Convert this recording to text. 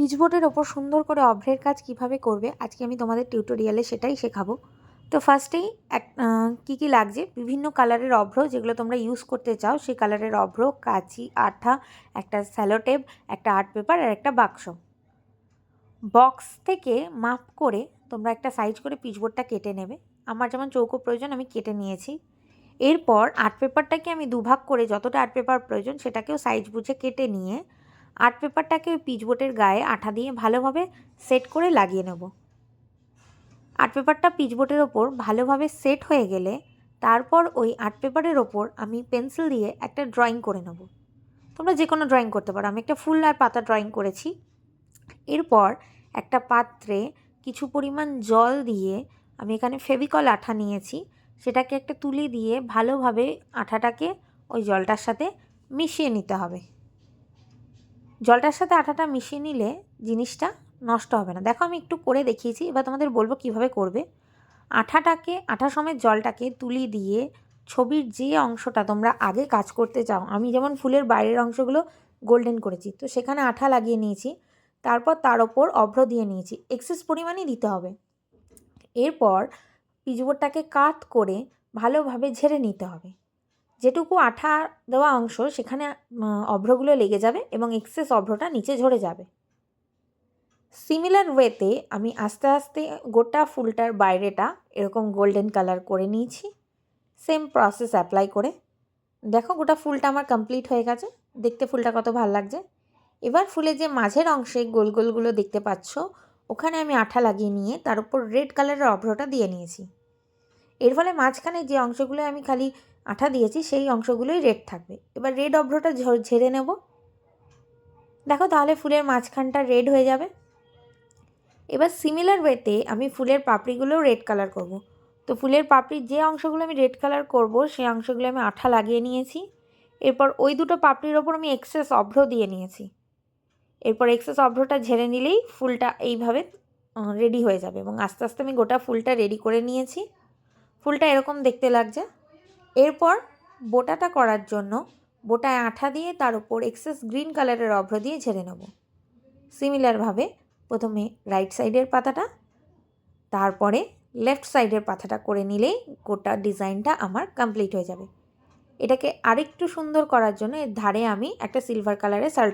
পিচবোর্ডের ওপর সুন্দর করে অভ্রের কাজ কীভাবে করবে, আজকে আমি তোমাদের টিউটোরিয়ালে সেটাই শেখাবো। তো ফার্স্টেই এক কী কী লাগছে? বিভিন্ন কালারের অভ্র যেগুলো তোমরা ইউজ করতে চাও, সেই কালারের অভ্র, কাঁচি, আঠা, একটা স্যালোটেপ একটা আর্ট পেপার আর একটা বাক্স। বক্স থেকে মাপ করে তোমরা একটা সাইজ করে পিচবোর্ডটা কেটে নেবে। আমার যেমন চৌকো প্রয়োজন, আমি কেটে নিয়েছি। এরপর আর্ট পেপারটাকে আমি দুভাগ করে যতটা আর্ট পেপার প্রয়োজন, সেটাকেও সাইজ বুঝে কেটে নিয়ে আর্ট পেপারটাকে ওই পিচবোর্ডের গায়ে আঠা দিয়ে ভালোভাবে সেট করে লাগিয়ে নেব। আর্ট পেপারটা পিচবোর্ডের ওপর ভালোভাবে সেট হয়ে গেলে তারপর ওই আর্ট পেপারের ওপর আমি পেন্সিল দিয়ে একটা ড্রয়িং করে নেব। তোমরা যে কোনো ড্রয়িং করতে পারো। আমি একটা ফুল আর পাতা ড্রয়িং করেছি। এরপর একটা পাত্রে কিছু পরিমাণ জল দিয়ে আমি এখানে ফেভিকল আঠা নিয়েছি। সেটাকে একটা তুলি দিয়ে ভালোভাবে আঠাটাকে ওই জলটার সাথে মিশিয়ে নিতে হবে। জলটার সাথে আঠাটা মিশিয়ে নিলে জিনিসটা নষ্ট হবে না। দেখো আমি একটু করে দেখিয়েছি, এবার তোমাদের বলব কীভাবে করবে। আঠাটাকে, আঠা সমেত জলটাকে তুলি দিয়ে ছবির যে অংশটা তোমরা আগে কাজ করতে চাও, আমি যেমন ফুলের বাইরের অংশগুলো গোল্ডেন করেছি, তো সেখানে আঠা লাগিয়ে নিয়েছি, তারপর তার ওপর অভ্র দিয়ে নিয়েছি এক্সেস পরিমাণই দিতে হবে। এরপর পিচবোর্ডটাকে কাট করে ভালোভাবে ঝেড়ে নিতে হবে। যেটুকু আঠা দেওয়া অংশ সেখানে অভ্রগুলো লেগে যাবে এবং এক্সেস অভ্রটা নিচে ঝরে যাবে। সিমিলার ওয়েতে আমি আস্তে আস্তে গোটা ফুলটার বাইরেটা এরকম গোল্ডেন কালার করে নিয়েছি। সেম প্রসেস অ্যাপ্লাই করে। দেখো গোটা ফুলটা আমার কমপ্লিট হয়ে গেছে। দেখতে ফুলটা কত ভালো লাগছে। এবার ফুলের যে মাঝের অংশে গোল গোলগুলো দেখতে পাচ্ছ, ওখানে আমি আঠা লাগিয়ে নিয়ে তার উপর রেড কালারের অভ্রটা দিয়ে নিয়েছি। এর ফলে মাঝখানে যে অংশগুলো আমি খালি আঠা দিয়েছি, সেই অংশগুলোই রেড থাকবে। এবার রেড অভ্রটা ঝেড়ে নেব। দেখো তাহলে ফুলের মাঝখানটা রেড হয়ে যাবে। এবার সিমিলার ওয়েতে আমি ফুলের পাপড়িগুলোও রেড কালার করব। তো ফুলের পাপড়ির যে অংশগুলো আমি রেড কালার করব, সেই অংশগুলো আমি আঠা লাগিয়ে নিয়েছি। এরপর ওই দুটো পাপড়ির ওপর আমি এক্সেস অভ্র দিয়ে নিয়েছি। এরপর এক্সেস অভ্রটা ঝেড়ে নিলেই ফুলটা এইভাবে রেডি হয়ে যাবে এবং আস্তে আস্তে আমি গোটা ফুলটা রেডি করে নিয়েছি। ফুলটা এরকম দেখতে লাগছে। এরপর বোটাটা করার জন্য বোটায় আঠা দিয়ে তার উপর এক্সেস গ্রিন কালারের অভ্র দিয়ে ঝেড়ে নেব। সিমিলারভাবে প্রথমে রাইট সাইডের পাতাটা, তারপরে লেফট সাইডের পাতাটা করে নিলেই গোটা ডিজাইনটা আমার কমপ্লিট হয়ে যাবে। এটাকে আরেকটু সুন্দর করার জন্য এর ধারে আমি একটা সিলভার কালারের সাল